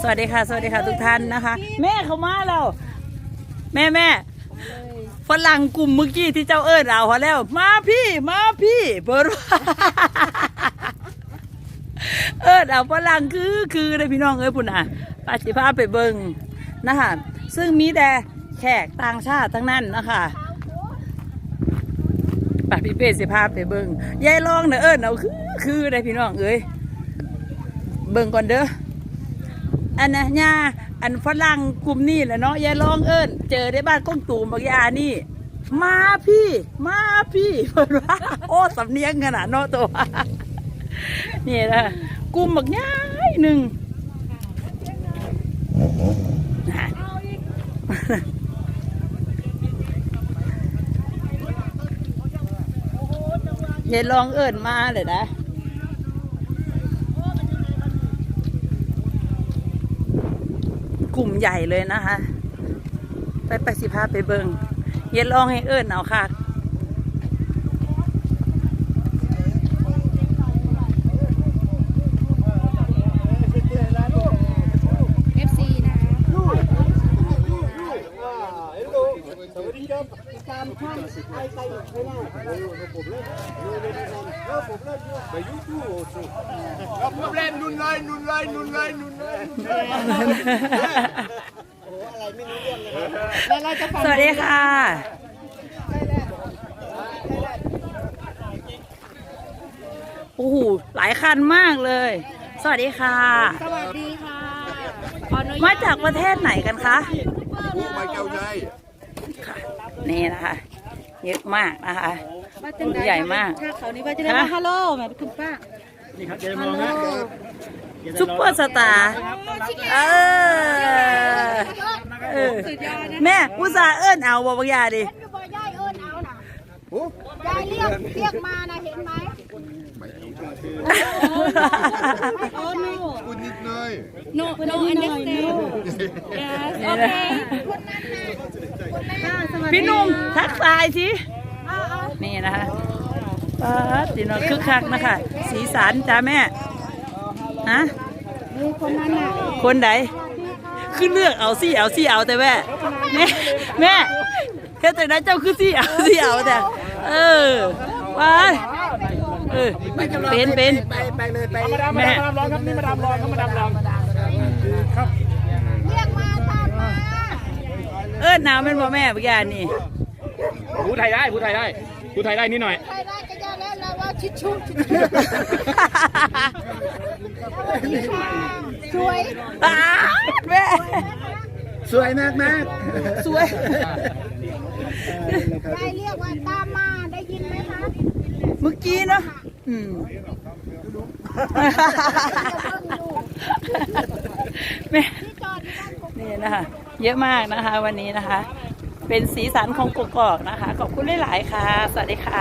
สวัสดีค่ะ สวัสดีค่ะทุกท่านนะคะ แม่เขามาแล้วแม่แม่ฝรั่งกลุ่มเมื่อกี้ที่เจ้าเอิญเอาเขาแล้ว มาพี่มาพี่เปิดว่าเอิญเอาฝรั่งคือคือเลยพี่น้องเอ้ยพุ่นอะปาสิพาไปเบิงนะคะซึ่งมีแต่แขกต่างชาติทั้งนั้นนะคะป่ะพี่เป้สิพาไปเบิงยายลองเนอะเอิญเอาคือคือเลยพี่น้องเอ้ยเบิงก่อนเด้อ อันนะย่าอันฝรั่งกลุ่มนี่แหละเนาะยายลองเอิญเจอได้บ้านก้องตูมบางยานี่ มาพี่ มาพี่เพิ่นว่าโอ้สำเนียงขนาดเนาะตัวนี่นะกลุ่มบักย่ายหนึ่งยายลองเอิญมาเลยนะ ลุ่มใหญ่เลยนะคะ ไปไปสิพาไปเบิงเย็นลองให้เอิญเอาค่ะ FC นะคะ Problem, nun lein, nun lein, nun lein, nun lein. แล้วเราจะฟังสวัสดีค่ะ โอ้โห หลายคันมากเลย สวัสดีค่ะ สวัสดีค่ะขออนุญามาตจากประเทศไหนกันคะ Hoe maak jou jij? นี่นะคะเยอะมากนะคะว่าจังไดใหญ่มาก ถ้าเขานี่ว่าจะได้ฮะว่าฮัลโหลแม่คุณป้านี่ครับเจมฮัอลงโหลนะซุปเปอร์สตาร์เออเออสุดยอดนะแม่อุตส่าห์เอิ้นเอาบอกบางอยาดิอยู่บ่ยายเอิญเอาน่ะยายเรียกเรียกมานะเห็นไหมโอ้ no Goed niet, nee. no no understand yes โอเค พี่หนุ่มทักทายสิ นี่นะคะป๊าดดีเนาะคึกคักนะคะ สีสันจ้าแม่ฮะนี่คนนั้นน่ะคนไหนคือเลือกเอาซี่เอาซี่เอาแต่แม่ แม่แม่แค่แต่นั้นเจ้าคือซี่เอาซี่เอาแต่ เออว้ายเออเป็นเป็นแม่มาดามร้อนครับนี่มาดามร้อนครับมาดามร้อนเรียกมาตามมา เอิ้นหนาวเป็นบ่แม่บางอยางนี่พูดไทยได้พูดไทยได้พูดไทยได้นิดหน่อย ใครได้ก็ยาแล้วเราว่าชิดชุดสวย อ้าวแม่สวยมากมากสวยยายเรียกว่าตามมาได้ยินไหมคะเมื่อกี้เนาะอืมแม่ที่จอดที่บ้านผมนี่นะคะ เยอะมากนะคะวันนี้นะคะ เป็นสีสันของกกอกนะคะ ขอบคุณหลาย ๆ ค่ะ สวัสดีค่ะ